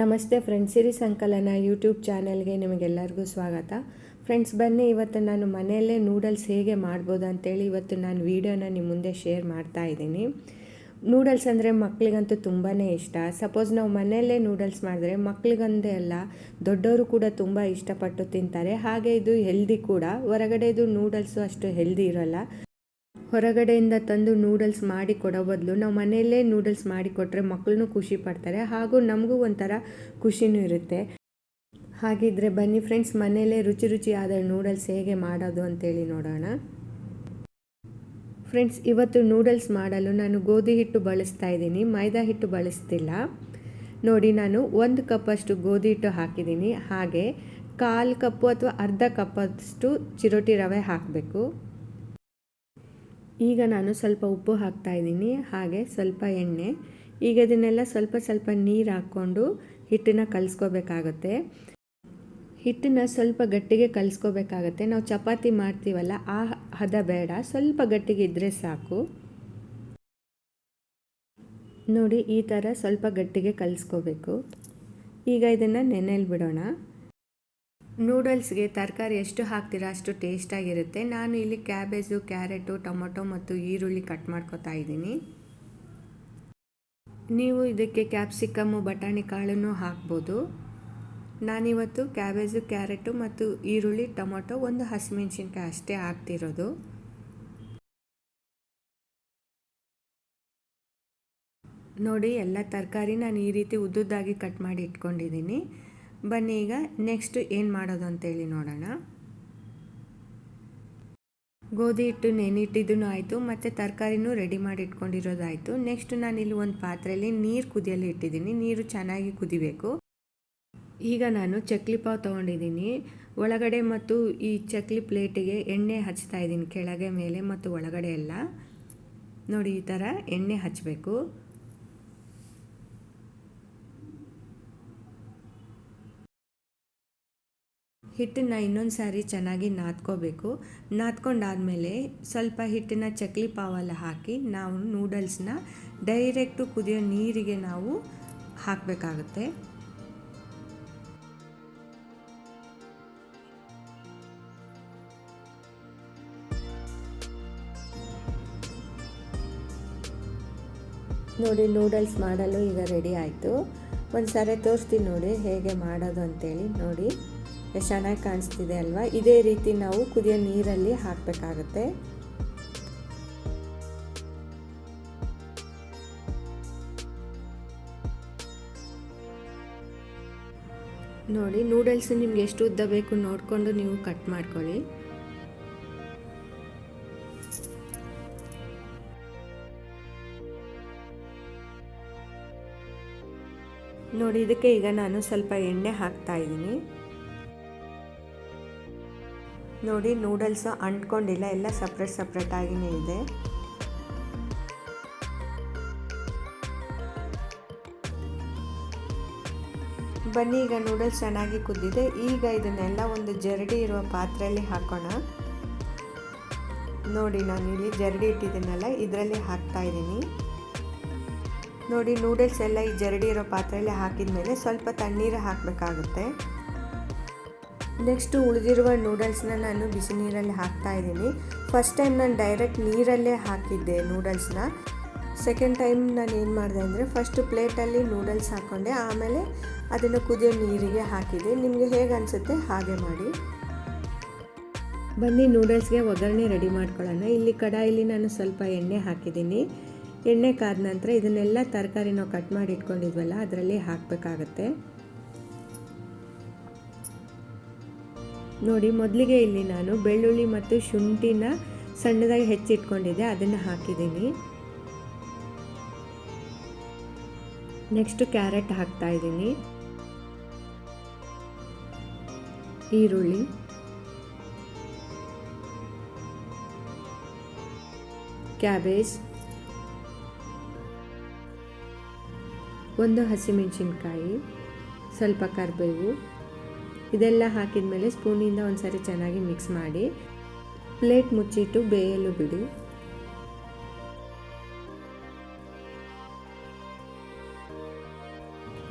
ನಮಸ್ತೆ ಫ್ರೆಂಡ್ಸ್, ಸಿರಿ ಸಂಕಲನ ಯೂಟ್ಯೂಬ್ ಚಾನೆಲ್ಗೆ ನಿಮಗೆಲ್ಲರಿಗೂ ಸ್ವಾಗತ. ಫ್ರೆಂಡ್ಸ್, ಬನ್ನಿ, ಇವತ್ತು ನಾನು ಮನೆಯಲ್ಲೇ ನೂಡಲ್ಸ್ ಹೇಗೆ ಮಾಡ್ಬೋದು ಅಂತೇಳಿ ಇವತ್ತು ನಾನು ವೀಡಿಯೋನ ನಿಮ್ಮ ಮುಂದೆ ಶೇರ್ ಮಾಡ್ತಾ ಇದ್ದೀನಿ. ನೂಡಲ್ಸ್ ಅಂದರೆ ಮಕ್ಕಳಿಗಂತೂ ತುಂಬಾ ಇಷ್ಟ. ಸಪೋಸ್ ನಾವು ಮನೆಯಲ್ಲೇ ನೂಡಲ್ಸ್ ಮಾಡಿದ್ರೆ ಮಕ್ಕಳಿಗಂದೇ ಅಲ್ಲ, ದೊಡ್ಡವರು ಕೂಡ ತುಂಬ ಇಷ್ಟಪಟ್ಟು ತಿಂತಾರೆ. ಹಾಗೆ ಇದು ಹೆಲ್ದಿ ಕೂಡ. ಹೊರಗಡೆದು ನೂಡಲ್ಸು ಅಷ್ಟು ಹೆಲ್ದಿ ಇರೋಲ್ಲ. ಹೊರಗಡೆಯಿಂದ ತಂದು ನೂಡಲ್ಸ್ ಮಾಡಿ ಕೊಡೋ ಬದಲು ನಾವು ಮನೆಯಲ್ಲೇ ನೂಡಲ್ಸ್ ಮಾಡಿ ಕೊಟ್ಟರೆ ಮಕ್ಕಳನ್ನೂ ಖುಷಿ ಪಡ್ತಾರೆ ಹಾಗೂ ನಮಗೂ ಒಂಥರ ಖುಷಿನೂ ಇರುತ್ತೆ. ಹಾಗಿದ್ರೆ ಬನ್ನಿ ಫ್ರೆಂಡ್ಸ್ ಮನೆಯಲ್ಲೇ ರುಚಿ ರುಚಿಯಾದ ನೂಡಲ್ಸ್ ಹೇಗೆ ಮಾಡೋದು ಅಂತೇಳಿ ನೋಡೋಣ. ಫ್ರೆಂಡ್ಸ್ ಇವತ್ತು ನೂಡಲ್ಸ್ ಮಾಡಲು ನಾನು ಗೋಧಿ ಹಿಟ್ಟು ಬಳಸ್ತಾ ಇದ್ದೀನಿ. ಮೈದಾ ಹಿಟ್ಟು ಬಳಸ್ತಿಲ್ಲ. ನೋಡಿ, ನಾನು ಒಂದು ಕಪ್ಪಷ್ಟು ಗೋಧಿ ಹಿಟ್ಟು ಹಾಕಿದ್ದೀನಿ. ಹಾಗೆ ಕಾಲು ಕಪ್ಪು ಅಥವಾ ಅರ್ಧ ಕಪ್ಪಷ್ಟು ಚಿರೋಟಿ ರವೆ ಹಾಕಬೇಕು. ಈಗ ನಾನು ಸ್ವಲ್ಪ ಉಪ್ಪು ಹಾಕ್ತಾ ಇದ್ದೀನಿ. ಹಾಗೆ ಸ್ವಲ್ಪ ಎಣ್ಣೆ. ಈಗ ಇದನ್ನೆಲ್ಲ ಸ್ವಲ್ಪ ಸ್ವಲ್ಪ ನೀರು ಹಾಕ್ಕೊಂಡು ಹಿಟ್ಟನ್ನು ಕಲಿಸ್ಕೋಬೇಕಾಗತ್ತೆ. ಹಿಟ್ಟನ್ನ ಸ್ವಲ್ಪ ಗಟ್ಟಿಗೆ ಕಲಿಸ್ಕೋಬೇಕಾಗತ್ತೆ. ನಾವು ಚಪಾತಿ ಮಾಡ್ತೀವಲ್ಲ, ಆ ಹದ ಬೇಡ. ಸ್ವಲ್ಪ ಗಟ್ಟಿಗೆ ಇದ್ದರೆ ಸಾಕು. ನೋಡಿ, ಈ ಥರ ಸ್ವಲ್ಪ ಗಟ್ಟಿಗೆ ಕಲಿಸ್ಕೋಬೇಕು. ಈಗ ಇದನ್ನು ನೆನೆಯಲ್ಲಿ ಬಿಡೋಣ. ನೂಡಲ್ಸ್ಗೆ ತರಕಾರಿ ಎಷ್ಟು ಹಾಕ್ತೀರಾ ಅಷ್ಟು ಟೇಸ್ಟಾಗಿರುತ್ತೆ. ನಾನು ಇಲ್ಲಿ ಕ್ಯಾಬೇಜು, ಕ್ಯಾರೆಟು, ಟೊಮೊಟೊ ಮತ್ತು ಈರುಳ್ಳಿ ಕಟ್ ಮಾಡ್ಕೊತಾ ಇದ್ದೀನಿ. ನೀವು ಇದಕ್ಕೆ ಕ್ಯಾಪ್ಸಿಕಮ್ಮು ಬಟಾಣಿ ಕಾಳನ್ನು ಹಾಕ್ಬೋದು. ನಾನಿವತ್ತು ಕ್ಯಾಬೇಜು, ಕ್ಯಾರೆಟು ಮತ್ತು ಈರುಳ್ಳಿ, ಟೊಮೊಟೊ ಒಂದು ಹಸಿಮೆಣ್ಸಿನ್ಕಾಯಿ ಅಷ್ಟೇ ಹಾಕ್ತಿರೋದು. ನೋಡಿ, ಎಲ್ಲ ತರಕಾರಿ ನಾನು ಈ ರೀತಿ ಉದ್ದುದ್ದಾಗಿ ಕಟ್ ಮಾಡಿ ಇಟ್ಕೊಂಡಿದ್ದೀನಿ. ಬನ್ನಿ ಈಗ ನೆಕ್ಸ್ಟ್ ಏನು ಮಾಡೋದು ಅಂತೇಳಿ ನೋಡೋಣ. ಗೋಧಿ ಹಿಟ್ಟು ನೆನಿಟ್ಟಿದ್ದೂ ಆಯಿತು, ಮತ್ತು ತರಕಾರಿನೂ ರೆಡಿ ಮಾಡಿ ಇಟ್ಕೊಂಡಿರೋದಾಯಿತು. ನೆಕ್ಸ್ಟ್ ನಾನಿಲ್ಲಿ ಒಂದು ಪಾತ್ರೆಯಲ್ಲಿ ನೀರು ಕುದಿಯಲು ಇಟ್ಟಿದ್ದೀನಿ. ನೀರು ಚೆನ್ನಾಗಿ ಕುದಿಬೇಕು. ಈಗ ನಾನು ಚಕ್ಲಿ ಪಾವ್ ತೊಗೊಂಡಿದ್ದೀನಿ. ಒಳಗಡೆ ಮತ್ತು ಈ ಚಕ್ಲಿ ಪ್ಲೇಟಿಗೆ ಎಣ್ಣೆ ಹಚ್ತಾ ಇದ್ದೀನಿ, ಕೆಳಗೆ, ಮೇಲೆ ಮತ್ತು ಒಳಗಡೆ ಎಲ್ಲ. ನೋಡಿ, ಈ ಥರ ಎಣ್ಣೆ ಹಚ್ಚಬೇಕು ಹಿಟ್ಟನ್ನು ಇನ್ನೊಂದು ಸಾರಿ ಚೆನ್ನಾಗಿ ನಾದ್ಕೋಬೇಕು. ನಾದ್ಕೊಂಡಾದಮೇಲೆ ಸ್ವಲ್ಪ ಹಿಟ್ಟನ್ನು ಚಕ್ಲಿ ಪಾವಲ್ಲ ಹಾಕಿ ನಾವು ನೂಡಲ್ಸ್ನ ಡೈರೆಕ್ಟು ಕುದಿಯೋ ನೀರಿಗೆ ನಾವು ಹಾಕಬೇಕಾಗುತ್ತೆ. ನೋಡಿ ನೂಡಲ್ಸ್ ಮಾಡಲು ಈಗ ರೆಡಿ ಆಯಿತು. ಒಂದು ಸಾರಿ ತೋರಿಸ್ತೀನಿ ನೋಡಿ ಹೇಗೆ ಮಾಡೋದು ಅಂತೇಳಿ ನೋಡಿ. ಎಷ್ಟು ಚೆನ್ನಾಗಿ ಕಾಣಿಸ್ತಿದೆ ಅಲ್ವಾ? ಇದೇ ರೀತಿ ನಾವು ಕುದಿಯೋ ನೀರಲ್ಲಿ ಹಾಕಬೇಕಾಗತ್ತೆ. ನೋಡಿ, ನೂಡಲ್ಸ್ ನಿಮ್ಗೆ ಎಷ್ಟು ಉದ್ದ ಬೇಕು ನೋಡಿಕೊಂಡು ನೀವು ಕಟ್ ಮಾಡ್ಕೊಳ್ಳಿ. ನೋಡಿ, ಇದಕ್ಕೆ ಈಗ ನಾನು ಸ್ವಲ್ಪ ಎಣ್ಣೆ ಹಾಕ್ತಾ ಇದ್ದೀನಿ. ನೋಡಿ ನೂಡಲ್ಸ್ ಅಂಟ್ಕೊಂಡಿಲ್ಲ, ಎಲ್ಲ ಸಪ್ರೇಟ್ ಸಪ್ರೇಟ್ ಆಗಿನೇ ಇದೆ. ಬನ್ನಿ, ಈಗ ನೂಡಲ್ಸ್ ಚೆನ್ನಾಗಿ ಕುದ್ದಿದೆ. ಈಗ ಇದನ್ನೆಲ್ಲ ಒಂದು ಜರಡಿ ಇರುವ ಪಾತ್ರೆಯಲ್ಲಿ ಹಾಕೋಣ. ನೋಡಿ, ನಾನು ಇಲ್ಲಿ ಜರಡಿ ಇಟ್ಟಿದ್ದೀನಲ್ಲ, ಇದರಲ್ಲಿ ಹಾಕ್ತಾ ಇದ್ದೀನಿ. ನೋಡಿ ನೂಡಲ್ಸ್ ಎಲ್ಲ ಈ ಜರಡಿ ಇರೋ ಪಾತ್ರೆಯಲ್ಲಿ ಹಾಕಿದ ಮೇಲೆ ಸ್ವಲ್ಪ ತಣ್ಣೀರು ಹಾಕಬೇಕಾಗುತ್ತೆ. ನೆಕ್ಸ್ಟು ಉಳಿದಿರುವ ನೂಡಲ್ಸ್ನ ನಾನು ಬಿಸಿ ನೀರಲ್ಲಿ ಹಾಕ್ತಾ ಇದ್ದೀನಿ. ಫಸ್ಟ್ ಟೈಮ್ ನಾನು ಡೈರೆಕ್ಟ್ ನೀರಲ್ಲೇ ಹಾಕಿದ್ದೆ ನೂಡಲ್ಸ್ನ. ಸೆಕೆಂಡ್ ಟೈಮ್ ನಾನು ಏನು ಮಾಡಿದೆ ಅಂದರೆ ಫಸ್ಟು ಪ್ಲೇಟಲ್ಲಿ ನೂಡಲ್ಸ್ ಹಾಕ್ಕೊಂಡೆ ಆಮೇಲೆ ಅದನ್ನು ಕುದಿಯೋ ನೀರಿಗೆ ಹಾಕಿದೆ ನಿಮಗೆ ಹೇಗೆ ಅನಿಸುತ್ತೆ ಹಾಗೆ ಮಾಡಿ. ಬನ್ನಿ ನೂಡಲ್ಸ್ಗೆ ಒಗ್ಗರಣೆ ರೆಡಿ ಮಾಡ್ಕೊಳ್ಳೋಣ. ಇಲ್ಲಿ ಕಡಾಯಲ್ಲಿ ನಾನು ಸ್ವಲ್ಪ ಎಣ್ಣೆ ಹಾಕಿದ್ದೀನಿ. ಎಣ್ಣೆ ಕಾದ ನಂತರ ಇದನ್ನೆಲ್ಲ ತರಕಾರಿ ನಾವು ಕಟ್ ಮಾಡಿ ಇಟ್ಕೊಂಡಿದ್ವಲ್ಲ, ಅದರಲ್ಲಿ ಹಾಕಬೇಕಾಗತ್ತೆ. ನೋಡಿ, ಮೊದಲಿಗೆ ಇಲ್ಲಿ ನಾನು ಬೆಳ್ಳುಳ್ಳಿ ಮತ್ತು ಶುಂಠಿನ ಸಣ್ಣದಾಗಿ ಹೆಚ್ಚಿಟ್ಕೊಂಡಿದ್ದೆ, ಅದನ್ನು ಹಾಕಿದ್ದೀನಿ. ನೆಕ್ಸ್ಟ್ ಕ್ಯಾರೆಟ್ ಹಾಕ್ತಾ ಇದ್ದೀನಿ. ಈರುಳ್ಳಿ. ಕ್ಯಾಬೇಜ್. ಒಂದು ಹಸಿಮೆಣಸಿನ್ಕಾಯಿ. ಸ್ವಲ್ಪ ಕರಿಬೇವು. ಇದೆಲ್ಲ ಹಾಕಿದ ಮೇಲೆ ಸ್ಪೂನಿಂದ ಒಂದು ಸರಿ ಚೆನ್ನಾಗಿ ಮಿಕ್ಸ್ ಮಾಡಿ ಪ್ಲೇಟ್ ಮುಚ್ಚಿಟ್ಟು ಬೇಯಲು ಬಿಡಿ.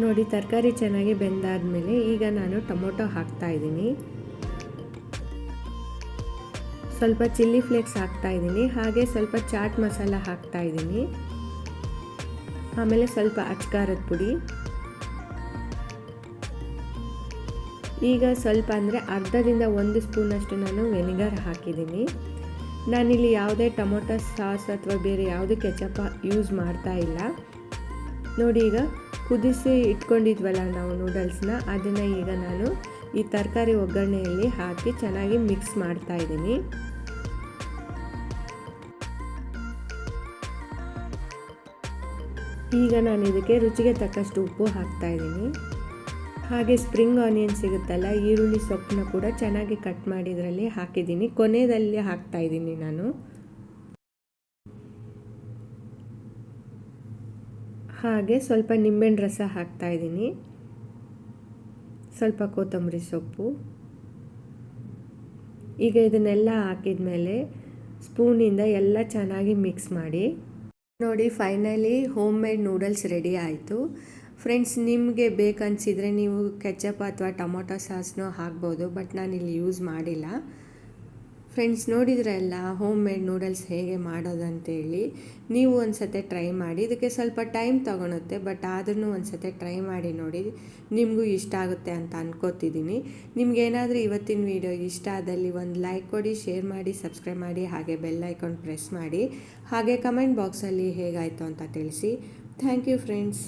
ನೋಡಿ, ತರಕಾರಿ ಚೆನ್ನಾಗಿ ಬೆಂದಾದ್ಮೇಲೆ ಈಗ ನಾನು ಟೊಮೊಟೊ ಹಾಕ್ತಾ ಇದ್ದೀನಿ. ಸ್ವಲ್ಪ ಚಿಲ್ಲಿ ಫ್ಲೇಕ್ಸ್ ಹಾಕ್ತಾ ಇದ್ದೀನಿ. ಹಾಗೆ ಸ್ವಲ್ಪ ಚಾಟ್ ಮಸಾಲ ಹಾಕ್ತಾ ಇದ್ದೀನಿ. ಆಮೇಲೆ ಸ್ವಲ್ಪ ಅಚ್ಕಾರದ ಪುಡಿ. ಈಗ ಸ್ವಲ್ಪ ಅಂದರೆ ಅರ್ಧದಿಂದ ಒಂದು ಸ್ಪೂನಷ್ಟು ನಾನು ವೆನಿಗರ್ ಹಾಕಿದ್ದೀನಿ. ನಾನಿಲ್ಲಿ ಯಾವುದೇ ಟೊಮೊಟೊ ಸಾಸ್ ಅಥವಾ ಬೇರೆ ಯಾವುದೇ ಕೆಚಪ ಯೂಸ್ ಮಾಡ್ತಾ ಇಲ್ಲ. ನೋಡಿ ಈಗ ಕುದಿಸಿ ಇಟ್ಕೊಂಡಿದ್ವಲ್ಲ ನಾವು ನೂಡಲ್ಸ್ನ, ಅದನ್ನು ಈಗ ನಾನು ಈ ತರಕಾರಿ ಒಗ್ಗರಣೆಯಲ್ಲಿ ಹಾಕಿ ಚೆನ್ನಾಗಿ ಮಿಕ್ಸ್ ಮಾಡ್ತಾ ಇದ್ದೀನಿ. ಈಗ ನಾನು ಇದಕ್ಕೆ ರುಚಿಗೆ ತಕ್ಕಷ್ಟು ಉಪ್ಪು ಹಾಕ್ತಾ ಇದ್ದೀನಿ. ಹಾಗೆ ಸ್ಪ್ರಿಂಗ್ ಆನಿಯನ್ ಸಿಗುತ್ತಲ್ಲ, ಈರುಳ್ಳಿ ಸೊಪ್ಪನ್ನ ಕೂಡ ಚೆನ್ನಾಗಿ ಕಟ್ ಮಾಡಿ ಇದರಲ್ಲಿ ಹಾಕಿದ್ದೀನಿ. ಕೊನೆಯಲ್ಲಿ ಹಾಕ್ತಾ ಇದ್ದೀನಿ ನಾನು. ಹಾಗೆ ಸ್ವಲ್ಪ ನಿಂಬೆಹಣ್ಣು ರಸ ಹಾಕ್ತಾ ಇದ್ದೀನಿ. ಸ್ವಲ್ಪ ಕೊತ್ತಂಬರಿ ಸೊಪ್ಪು. ಈಗ ಇದನ್ನೆಲ್ಲ ಹಾಕಿದ ಮೇಲೆ ಸ್ಪೂನಿಂದ ಎಲ್ಲ ಚೆನ್ನಾಗಿ ಮಿಕ್ಸ್ ಮಾಡಿ. ನೋಡಿ finally home made noodles ready ಆಯಿತು. ಫ್ರೆಂಡ್ಸ್ ನಿಮಗೆ ಬೇಕನ್ಸಿದ್ರೆ ನೀವು ಕೆಚಪ್ ಅಥವಾ ಟೊಮೊಟೊ ಸಾಸ್ನೂ ಹಾಕ್ಬೋದು ಬಟ್ ನಾನು ಇಲ್ಲಿ ಯೂಸ್ ಮಾಡಿಲ್ಲ. ಫ್ರೆಂಡ್ಸ್ ನೋಡಿದ್ರಲ್ಲ ಹೋಮ್ ಮೇಡ್ ನೂಡಲ್ಸ್ ಹೇಗೆ ಮಾಡೋದಂತೇಳಿ ನೀವು ಒಂದು ಸತಿ ಟ್ರೈ ಮಾಡಿ. ಇದಕ್ಕೆ ಸ್ವಲ್ಪ ಟೈಮ್ ತೊಗೊಳುತ್ತೆ ಬಟ್ ಆದ್ರೂ ಒಂದು ಸತಿ ಟ್ರೈ ಮಾಡಿ ನೋಡಿ ನಿಮಗೂ ಇಷ್ಟ ಆಗುತ್ತೆ ಅಂತ ಅನ್ಕೋತಿದ್ದೀನಿ. ನಿಮ್ಗೇನಾದರೂ ಇವತ್ತಿನ ವೀಡಿಯೋ ಇಷ್ಟ ಆದಲ್ಲಿ ಒಂದು ಲೈಕ್ ಕೊಡಿ ಶೇರ್ ಮಾಡಿ ಸಬ್ಸ್ಕ್ರೈಬ್ ಮಾಡಿ, ಹಾಗೆ ಬೆಲ್ ಐಕಾನ್ ಪ್ರೆಸ್ ಮಾಡಿ. ಹಾಗೆ ಕಮೆಂಟ್ ಬಾಕ್ಸಲ್ಲಿ ಹೇಗಾಯಿತು ಅಂತ ತಿಳಿಸಿ. Thank you friends